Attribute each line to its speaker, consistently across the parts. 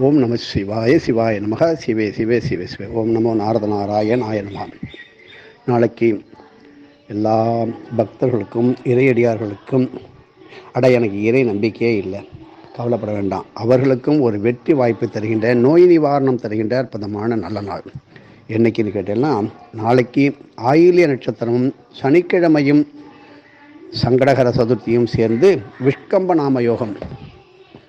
Speaker 1: ஓம் நம சிவாய சிவாய நமக சிவே சிவே சிவே சிவே. ஓம் நமோ நாரத நாராயண் ஆயனமா நாளைக்கு எல்லா பக்தர்களுக்கும் இறையடியார்களுக்கும் அட எனக்கு இறை நம்பிக்கையே இல்லை. கவலைப்பட வேண்டாம். அவர்களுக்கும் ஒரு வெற்றி வாய்ப்பு தருகின்ற நோய் நிவாரணம் தருகின்ற அற்புதமான நல்ல நாள். என்னைக்குன்னு கேட்டேன்னா நாளைக்கு ஆயிலிய நட்சத்திரமும் சனிக்கிழமையும் சங்கடகர சதுர்த்தியும் சேர்ந்து விஷ்கம்ப நாம யோகம்.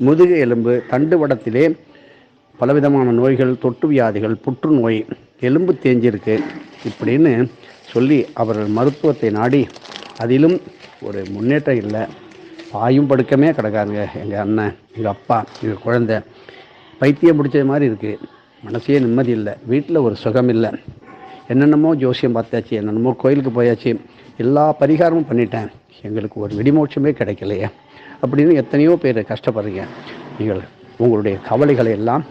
Speaker 1: முதுகு எலும்பு தண்டுவடத்திலே பலவிதமான நோய்கள் தொட்டு வியாதிகள் புற்றுநோய் எலும்பு தேஞ்சிருக்கு இப்படின்னு சொல்லி அவர்கள் மருத்துவத்தை நாடி அதிலும் ஒரு முன்னேற்றம் இல்லை. பாயும் படுக்கமே கிடக்காருங்க எங்கள் அண்ணன் எங்கள் அப்பா எங்கள் குழந்தை. பைத்தியம் பிடிச்சது மாதிரி இருக்குது மனசே நிம்மதி இல்லை. வீட்டில் ஒரு சுகம் இல்லை. என்னென்னமோ ஜோசியம் பார்த்தாச்சு என்னென்னமோ கோயிலுக்கு போயாச்சு. எல்லா பரிகாரமும் பண்ணிட்டேன். எங்களுக்கு ஒரு விடிமோட்சமே கிடைக்கலையே. அப்படின்னு எத்தனையோ பேர் கஷ்டப்படுறீங்க. நீங்கள் உங்களுடைய கவலைகளை எல்லாம்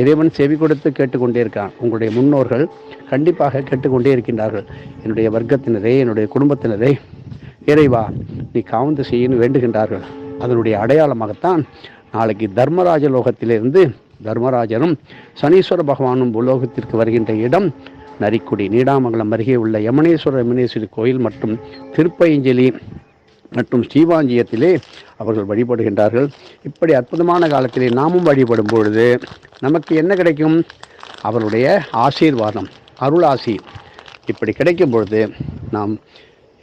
Speaker 1: இறைவன் செவி கொடுத்து கேட்டுக்கொண்டே இருக்கான். உங்களுடைய முன்னோர்கள் கண்டிப்பாக கேட்டுக்கொண்டே இருக்கின்றார்கள். என்னுடைய வர்க்கத்தினரே என்னுடைய குடும்பத்தினரே இறைவா நீ காவந்து செய்யன்னு வேண்டுகின்றார்கள். அதனுடைய அடையாளமாகத்தான் நாளைக்கு தர்மராஜ லோகத்திலிருந்து தர்மராஜனும் சனீஸ்வர பகவானும் பூலோகத்திற்கு வருகின்ற இடம் நரிக்குடி நீடாமங்கலம் அருகே உள்ள யமனேஸ்வர யமுனேஸ்வரி கோயில் மற்றும் திருப்பயஞ்சலி மற்றும் ஸ்ரீவாஞ்சியத்திலே அவர்கள் வழிபடுகின்றார்கள். இப்படி அற்புதமான காலத்திலே நாமும் வழிபடும் பொழுது நமக்கு என்ன கிடைக்கும்? அவருடைய ஆசீர்வாதம் அருள் ஆசி. இப்படி கிடைக்கும் பொழுது நாம்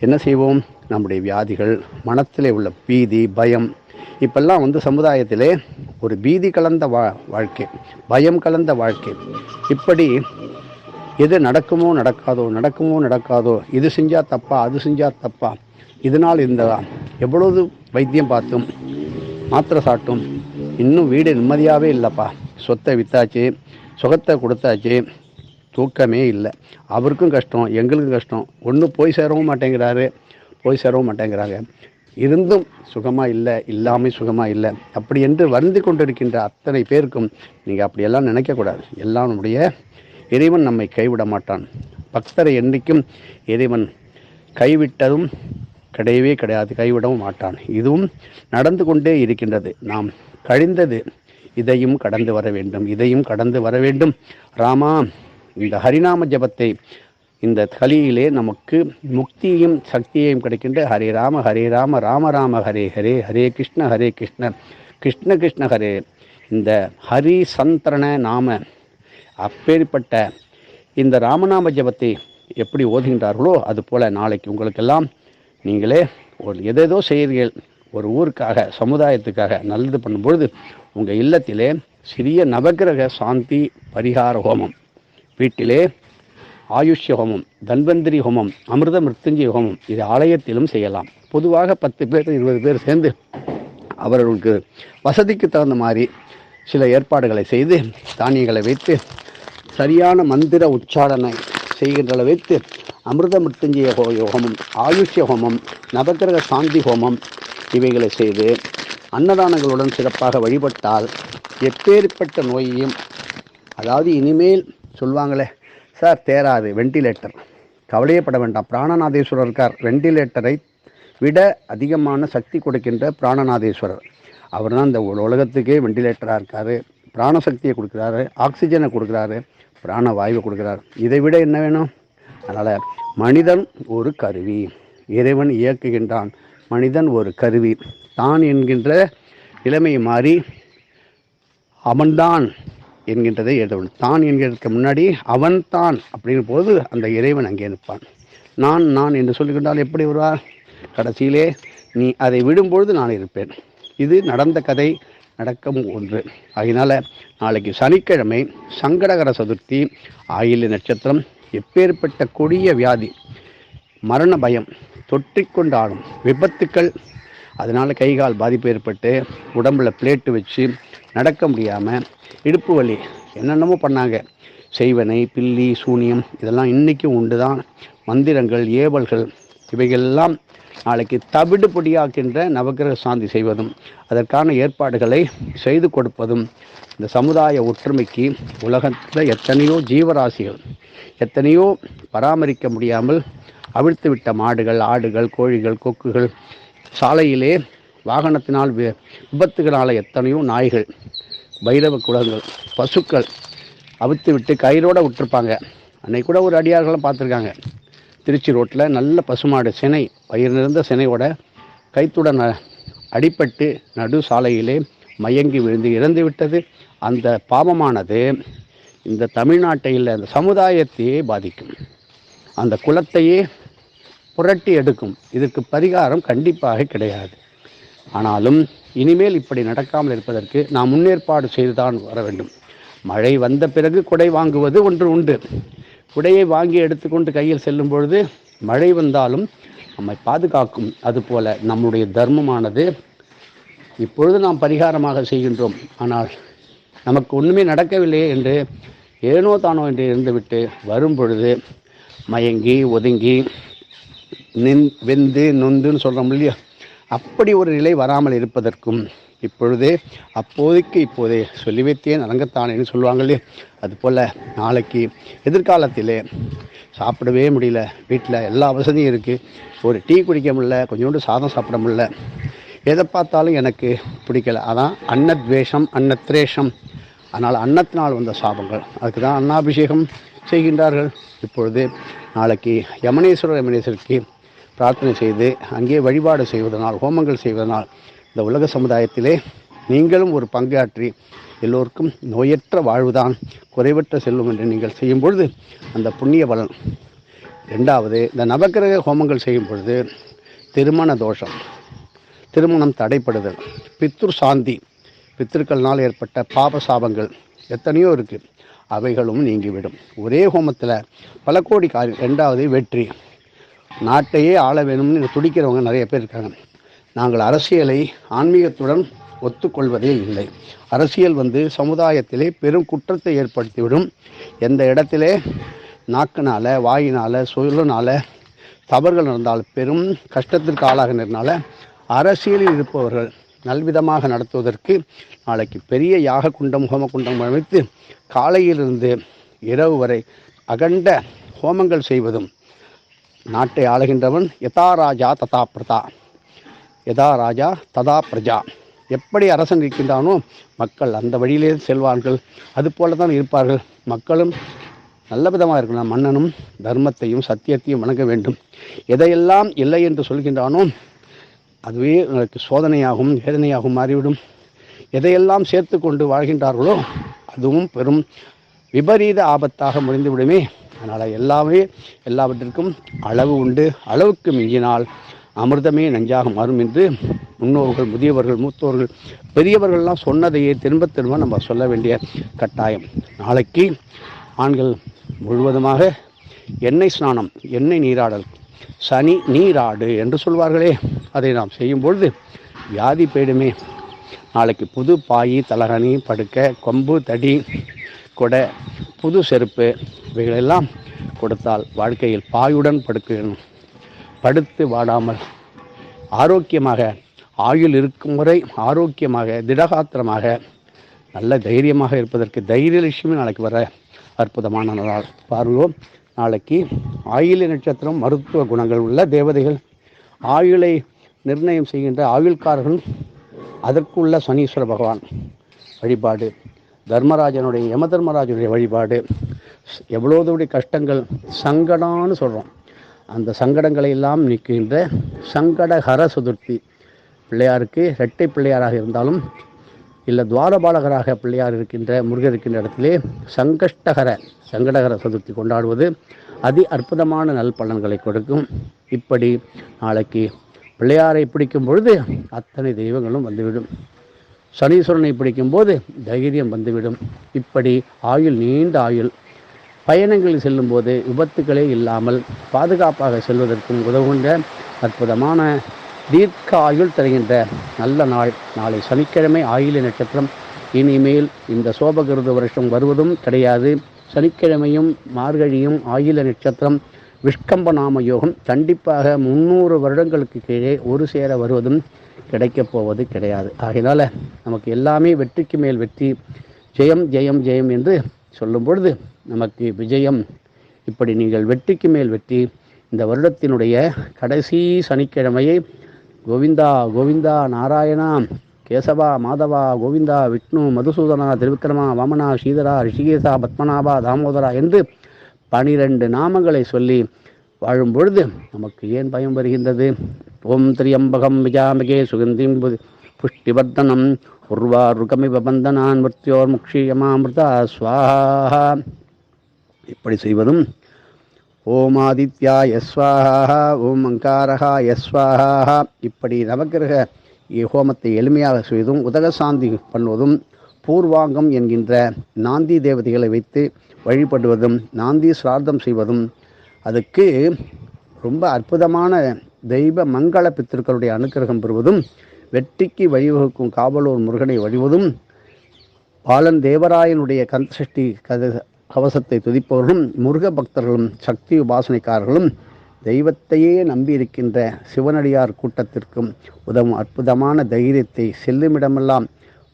Speaker 1: என்ன செய்வோம்? நம்முடைய வியாதிகள் மனத்திலே உள்ள பீதி பயம் இப்பெல்லாம் வந்து சமுதாயத்திலே ஒரு பீதி கலந்த வா வாழ்க்கை பயம் கலந்த வாழ்க்கை. இப்படி எது நடக்குமோ நடக்காதோ நடக்குமோ நடக்காதோ இது செஞ்சால் தப்பா அது செஞ்சால் தப்பா இதனால் இந்த எவ்வளவு வைத்தியம் பார்த்தும் மாத்திரை சாட்டும் இன்னும் வீடு நிம்மதியாகவே இல்லைப்பா. சொத்தை வித்தாச்சு சுகத்தை கொடுத்தாச்சு தூக்கமே இல்லை. அவருக்கும் கஷ்டம் எங்களுக்கும் கஷ்டம். ஒன்றும் போய் சேரவும் மாட்டேங்கிறாரு போய் சேரவும் மாட்டேங்கிறாங்க. இருந்தும் சுகமாக இல்லை இல்லாமல் சுகமாக இல்லை. அப்படி என்று வருந்தி கொண்டிருக்கின்ற அத்தனை பேருக்கும் நீங்கள் அப்படியெல்லாம் நினைக்கக்கூடாது. எல்லாம் நம்முடைய இறைவன் நம்மை கைவிட மாட்டான். பக்தரை என்றைக்கும் இறைவன் கைவிட்டதும் கிடையவே கிடையாது கைவிடவும் மாட்டான். இதுவும் நடந்து கொண்டே இருக்கின்றது. நாம் கழிந்தது இதையும் கடந்து வர வேண்டும் இதையும் கடந்து வர வேண்டும். ராமா இந்த ஹரிநாம ஜபத்தை இந்த கலியிலே நமக்கு முக்தியையும் சக்தியையும் கிடைக்கின்ற ஹரே ராம ஹரே ராம ராம ராம ஹரே ஹரே ஹரே கிருஷ்ண ஹரே கிருஷ்ண கிருஷ்ண கிருஷ்ண ஹரே. இந்த ஹரி சந்திரன நாம அப்பேற்பட்ட இந்த ராமநாம ஜபத்தை எப்படி ஓதுகின்றார்களோ அதுபோல் நாளைக்கு உங்களுக்கெல்லாம் நீங்களே ஒரு எதேதோ செய்கிறீர்கள் ஒரு ஊருக்காக சமுதாயத்துக்காக நல்லது பண்ணும்பொழுது உங்கள் இல்லத்திலே சிறிய நவக்கிரக சாந்தி பரிகார ஹோமம் வீட்டிலே ஆயுஷ்ய ஹோமம் தன்வந்திரி ஹோமம் அமிர்த மிருத்துஞ்சய ஹோமம் இது ஆலயத்திலும் செய்யலாம். பொதுவாக பத்து பேர் இருபது பேர் சேர்ந்து அவர்களுக்கு வசதிக்கு தகுந்த மாதிரி சில ஏற்பாடுகளை செய்து தானியங்களை வைத்து சரியான மந்திர உச்சாரணை செய்கின்ற வைத்து அமிர்த மிருத்துஞ்சய ஹோ ஹோமம் ஆயுஷ்ய ஹோமம் நவகிரக சாந்தி ஹோமம் இவைகளை செய்து அன்னதானங்களுடன் சிறப்பாக வழிபட்டால் எப்பேற்பட்ட நோயையும் அதாவது இனிமேல் சொல்லுவாங்களே சார் தேராது வெண்டிலேட்டர். கவலையப்பட வேண்டாம். பிராணநாதேஸ்வரர் இருக்கார். வெண்டிலேட்டரை விட அதிகமான சக்தி கொடுக்கின்ற பிராணநாதேஸ்வரர். அவர் தான் இந்த உலகத்துக்கே வெண்டிலேட்டராக இருக்கார். பிராணசக்தியை கொடுக்குறாரு ஆக்சிஜனை கொடுக்குறாரு பிராண வாயுவை கொடுக்குறாரு. இதை விட என்ன வேணும்? அதனால் மனிதன் ஒரு கருவி. இறைவன் இயக்குகின்றான் மனிதன் ஒரு கருவி. தான் என்கின்ற நிலைமை மாறி அவன்தான் என்கின்றதை எழுத வேண்டும் தான் என்கிறதுக்கு முன்னாடி அவன்தான் அப்படிங்கிற போது அந்த இறைவன் அங்கே நிற்பான் நான் நான் என்று சொல்லிக்கொண்டால் எப்படி வருவார்? கடைசியிலே நீ அதை விடும்பொழுது நான் இருப்பேன். இது நடந்த கதை நடக்கும் ஒன்று. அதனால் நாளைக்கு சனிக்கிழமை சங்கடகர சதுர்த்தி ஆயில நட்சத்திரம் எப்பேற்பட்ட கொடிய வியாதி மரண பயம் தொற்றிக்கொண்டாலும் விபத்துக்கள் அதனால் கை கால் பாதிப்பு ஏற்பட்டு உடம்புல பிளேட்டு வச்சு நடக்க முடியாமல் இடுப்பு வலி என்னென்னமோ பண்ணாங்க. செய்வனை பில்லி சூனியம் இதெல்லாம் இன்றைக்கும் உண்டு தான் மந்திரங்கள் ஏவல்கள் இவைகளெல்லாம் நாளைக்கு தவிடு பொடியாக்கின்ற நவகிரக சாந்தி செய்வதும் அதற்கான ஏற்பாடுகளை செய்து கொடுப்பதும் இந்த சமுதாய ஒற்றுமைக்கு உலகத்தில் எத்தனையோ ஜீவராசிகள் எத்தனையோ பராமரிக்க முடியாமல் அவிழ்த்து விட்ட மாடுகள் ஆடுகள் கோழிகள் கொக்குகள் சாலையிலே வாகனத்தினால் வி- விபத்துகளால் எத்தனையோ நாய்கள் பைரவ குலங்கள் பசுக்கள் அவித்து விட்டு கயிறோடு விட்டுருப்பாங்க. அன்னைக்கு கூட ஒரு அடியார்களும் பார்த்துருக்காங்க. திருச்சி ரோட்டில் நல்ல பசுமாடு சினை பயிர் நிறைந்த சினையோட கைத்துடன் அடிப்பட்டு நடு சாலையிலே மயங்கி விழுந்து இறந்து விட்டது. அந்த பாவமானது இந்த தமிழ்நாட்டில் அந்த சமுதாயத்தையே பாதிக்கும். அந்த குலத்தையே புரட்டி எடுக்கும். இதற்கு பரிகாரம் கண்டிப்பாக கிடையாது. ஆனாலும் இனிமேல் இப்படி நடக்காமல் இருப்பதற்கு நாம் முன்னேற்பாடு செய்துதான் வர வேண்டும். மழை வந்த பிறகு குடை வாங்குவது ஒன்று உண்டு. உடையை வாங்கி எடுத்துக்கொண்டு கையில் செல்லும் பொழுது மழை வந்தாலும் நம்மை பாதுகாக்கும். அதுபோல நம்முடைய தர்மமானது இப்பொழுது நாம் பரிகாரமாக செய்கின்றோம். ஆனால் நமக்கு ஒன்றுமே நடக்கவில்லையே என்று ஏனோ தானோ என்று இருந்துவிட்டு வரும் பொழுது மயங்கி ஒதுங்கி நின் வெந்து நொந்துன்னு சொல்கிறோம் இல்லையா? அப்படி ஒரு நிலை வராமல் இருப்பதற்கும் இப்பொழுதே அப்போதைக்கு இப்போதே சொல்லி வைத்தேன் அலங்கத்தானேன்னு சொல்லுவாங்க இல்லையா அதுபோல் நாளைக்கு எதிர்காலத்திலே சாப்பிடவே முடியல. வீட்டில் எல்லா வசதியும் இருக்குது ஒரு டீ குடிக்க முடியல கொஞ்சோண்டு சாதம் சாப்பிட முடியல. எதை பார்த்தாலும் எனக்கு பிடிக்கல. அதான் அன்னத்வேஷம் அன்னத்ரேஷம். அதனால் அன்னத்தினால் வந்த சாபங்கள். அதுக்கு தான் அன்னாபிஷேகம் செய்கின்றார்கள். இப்பொழுது நாளைக்கு யமனேஸ்வரர் யமனேஸ்வருக்கு பிரார்த்தனை செய்து அங்கே வழிபாடு செய்வதனால் ஹோமங்கள் செய்வதனால் இந்த உலக சமுதாயத்திலே நீங்களும் ஒரு பங்காற்றி எல்லோருக்கும் நோயற்ற வாழ்வுதான் குறைவற்ற செல்வம் என்று நீங்கள் செய்யும் பொழுது அந்த புண்ணிய பலன். ரெண்டாவது இந்த நவக்கிரக ஹோமங்கள் செய்யும் பொழுது திருமண தோஷம் திருமணம் தடைப்படுதல் பித்ரு சாந்தி பித்திருக்கள்னால் ஏற்பட்ட பாப சாபங்கள் எத்தனையோ இருக்குது அவைகளும் நீங்கிவிடும். ஒரே ஹோமத்தில் பல கோடி காரியம் ரெண்டாவது வெற்றி. நாட்டையே ஆள வேணும்னு துடிக்கிறவங்க நிறைய பேர் இருக்காங்க. நாங்கள் அரசியலை ஆன்மீகத்துடன் ஒத்துக்கொள்வதே இல்லை. அரசியல் வந்து சமுதாயத்திலே பெரும் குற்றத்தை ஏற்படுத்திவிடும். எந்த இடத்திலே நாக்கினால வாயினால் சொல்லுனால தவறுகள் நடந்தால் பெரும் கஷ்டத்திற்கு ஆளாகினால அரசியலில் இருப்பவர்கள் நல்விதமாக நடத்துவதற்கு நாளைக்கு பெரிய யாக குண்டம் ஹோம குண்டம் அமைத்து காலையிலிருந்து இரவு வரை அகண்ட ஹோமங்கள் செய்வதும் நாட்டை ஆளுகின்றவன் யதாராஜா ததா பிரதா. யதா ராஜா ததா பிரஜா. எப்படி அரசன் இருக்கின்றானோ மக்கள் அந்த வழியிலே செல்வார்கள். அதுபோல தான் இருப்பார்கள். மக்களும் நல்ல விதமாக இருக்கணும் மன்னனும் தர்மத்தையும் சத்தியத்தையும் வணங்க வேண்டும். எதையெல்லாம் இல்லை என்று சொல்கின்றானோ அதுவே எனக்கு சோதனையாகவும் வேதனையாகவும் மாறிவிடும். எதையெல்லாம் சேர்த்து கொண்டு வாழ்கின்றார்களோ அதுவும் பெரும் விபரீத ஆபத்தாக முடிந்துவிடுமே. அதனால் எல்லாமே எல்லாவற்றிற்கும் அளவு உண்டு. அளவுக்கு மிஞ்சினால் அமிர்தமே நஞ்சாக மாறும் என்று முன்னோர்கள் முதியவர்கள் மூத்தோர்கள் பெரியவர்கள்லாம் சொன்னதையே திரும்ப திரும்ப நம்ம சொல்ல வேண்டிய கட்டாயம். நாளைக்கு ஆண்கள் முழுவதுமாக எண்ணெய் ஸ்நானம் எண்ணெய் நீராடல் சனி நீராடு என்று சொல்வார்களே அதை நாம் செய்யும் பொழுது வியாதி போயிடுமே. நாளைக்கு புது பாயி தலகணி படுக்க கொம்பு தடி கொடை புது செருப்பு இவைகளெல்லாம் கொடுத்தால் வாழ்க்கையில் பாயுடன் படுக்கணும் படுத்து வாடாமல் ஆரோக்கியமாக ஆயுள் இருக்கும் வரை ஆரோக்கியமாக திடகாத்திரமாக நல்ல தைரியமாக இருப்பதற்கு தைரியலட்சுமி நாளைக்கு வர அற்புதமான நாள் பாருங்கள் நாளைக்கு ஆயுள நட்சத்திரம் மருத்துவ குணங்கள் உள்ள தேவதைகள் ஆயுளை நிர்ணயம் செய்கின்ற ஆயுள்காரர்கள் அதற்குள்ள சனீஸ்வர பகவான் வழிபாடு தர்மராஜனுடைய யம தர்மராஜனுடைய வழிபாடு எவ்வளோதோடைய கஷ்டங்கள் சங்கடான்னு சொல்கிறோம் அந்த சங்கடங்களை எல்லாம் நீக்குகின்ற சங்கடஹர சதுர்த்தி பிள்ளையாருக்கு இரட்டை பிள்ளையாராக இருந்தாலும் இல்லை துவாரபாலகராக பிள்ளையார் இருக்கின்ற முருகர் இருக்கின்ற இடத்திலே சங்கஷ்டகர சங்கடகர சதுர்த்தி கொண்டாடுவது அதி அற்புதமான நல் பலன்களை கொடுக்கும். இப்படி நாளைக்கு பிள்ளையாரை பிடிக்கும் பொழுது அத்தனை தெய்வங்களும் வந்துவிடும். சனீஸ்வரனை பிடிக்கும்போது தைரியம் வந்துவிடும். இப்படி ஆயுள் நீண்ட ஆயுள் பயணங்களில் செல்லும்போது விபத்துகளே இல்லாமல் பாதுகாப்பாக செல்வதற்கும் உதவுகின்ற அற்புதமான தீர்க்க ஆயுள் தருகின்ற நல்ல நாள். நாளை சனிக்கிழமை ஆயுள நட்சத்திரம். இனிமேல் இந்த சோபகிருத வருஷம் வருவதும் கிடையாது. சனிக்கிழமையும் மார்கழியும் ஆயுள நட்சத்திரம். விஷ்கம்ப நாம யோகம் கண்டிப்பாக முந்நூறு வருடங்களுக்கு கீழே ஒரு சேர வருவதும் கிடைக்கப் போவது கிடையாது. ஆகையினால நமக்கு எல்லாமே வெற்றிக்கு மேல் வெற்றி. ஜெயம் ஜெயம் ஜெயம் என்று சொல்லும் பொழுது நமக்கு விஜயம். இப்படி நீங்கள் வெற்றிக்கு மேல் வெற்றி இந்த வருடத்தினுடைய கடைசி சனிக்கிழமையை கோவிந்தா கோவிந்தா நாராயணா கேசவா மாதவா கோவிந்தா விஷ்ணு மதுசூதனா திருவிக்ரமா வாமனா ஸ்ரீதரா ரிஷிகேசா பத்மநாபா தாமோதரா என்று பனிரெண்டு நாமங்களை சொல்லி வாழும் பொழுது நமக்கு ஏன் பயம் வருகின்றது? ஓம் திரியம்பகம் விஜாமகே சுகந்திம் பு- புஷ்டிவர்தனம் உர்வா பந்தனான் மிருத்யோர் முக்ஷியமாமிருதா ஸ்வாஹா இப்படி செய்வதும் ஓம் ஆதித்யா யஸ்வாகா ஓம் அங்காரஹா யஸ்வாகா இப்படி நவக்கிரக ஹோமத்தை எளிமையாக செய்வதும் உதகசாந்தி பண்ணுவதும் பூர்வாங்கம் என்கின்ற நாந்தி தேவதைகளை வைத்து வழிபடுவதும் நாந்தி சிரார்த்தம் செய்வதும் அதுக்கு ரொம்ப அற்புதமான தெய்வ மங்கள பித்திருக்களுடைய அனுக்கிரகம் பெறுவதும் வெற்றிக்கு வழிவகுக்கும் காவலூர் முருகனை வழிவதும் பாலன் தேவராயனுடைய கந்தசஷ்டி கத கவசத்தை துதிப்பவர்களும் முருக பக்தர்களும் சக்தி உபாசனைக்காரர்களும் தெய்வத்தையே நம்பியிருக்கின்ற சிவனடியார் கூட்டத்திற்கும் உதவும் அற்புதமான தைரியத்தை செல்லுமிடமெல்லாம்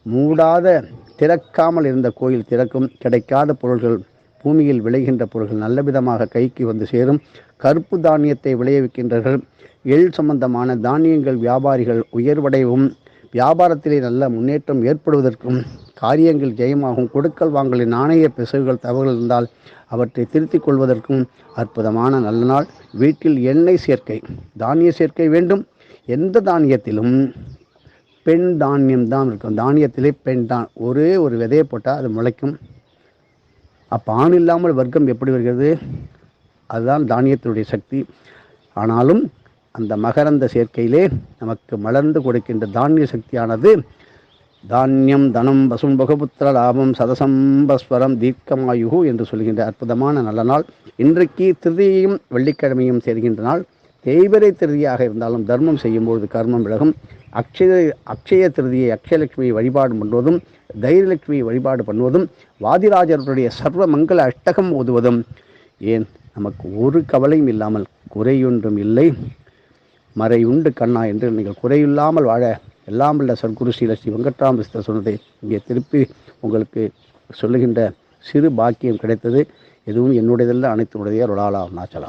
Speaker 1: மூடாத திறக்காமல் இருந்த கோயில் திறக்கும் கிடைக்காத பொருள்கள் பூமியில் விளைகின்ற பொருள்கள் நல்ல விதமாக கைக்கு வந்து சேரும். கருப்பு தானியத்தை விளைவிக்கின்றார்கள் எள் சம்பந்தமான தானியங்கள் வியாபாரிகள் உயர்வடையவும் வியாபாரத்திலே நல்ல முன்னேற்றம் ஏற்படுவதற்கும் காரியங்கள் ஜெயமாகும் கொடுக்கல் வாங்கலின் நாணய பிசகுகள் தவறுகள் இருந்தால் அவற்றை திருத்திக் கொள்வதற்கும் அற்புதமான நல்ல நாள். வீட்டில் எண்ணெய் சேர்க்கை தானிய சேர்க்கை வேண்டும். எந்த தானியத்திலும் பெண் தானியம் தான் இருக்கும். தானியத்திலே பெண் தான். ஒரே ஒரு விதையை போட்டால் அது முளைக்கும். அப்போ ஆண் இல்லாமல் வர்க்கம் எப்படி வருகிறது? அதுதான் தானியத்தினுடைய சக்தி. ஆனாலும் அந்த மகரந்த சேர்க்கையிலே நமக்கு மலர்ந்து கொடுக்கின்ற தானிய சக்தியானது தானியம் தனம் வசும் பகுபுத்திர லாபம் சதசம்பஸ்வரம் தீர்க்கமாயுகு என்று சொல்கின்ற அற்புதமான நல்ல நாள். இன்றைக்கு திருதியையும் வெள்ளிக்கிழமையும் சேர்கின்ற நாள். தேய்பிரை திருதியாக இருந்தாலும் தர்மம் செய்யும்பொழுது கர்மம் விலகும். அக்ஷய அக்ஷய திருதியை அக்ஷயலட்சுமியை வழிபாடு பண்ணுவதும் தைரியலட்சுமியை வழிபாடு பண்ணுவதும் வாதிராஜருடைய சர்வ மங்கள அஷ்டகம் ஓதுவதும். ஏன்? நமக்கு ஒரு கவலையும் இல்லாமல் குறையொன்றும் இல்லை. மறை உண்டு கண்ணா என்று நீங்கள் குறையில்லாமல் வாழ எல்லாம் உள்ள ஸ்ரீல ஸ்ரீ லட்சுமி வெங்கட்ராமகிருஷ்ணர் சொன்னதை இங்கே திருப்பி உங்களுக்கு சொல்லுகின்ற சிறு பாக்கியம் கிடைத்தது. எதுவும் என்னுடையதல்ல அனைத்துடைய ரொலாலா நாச்சலாம்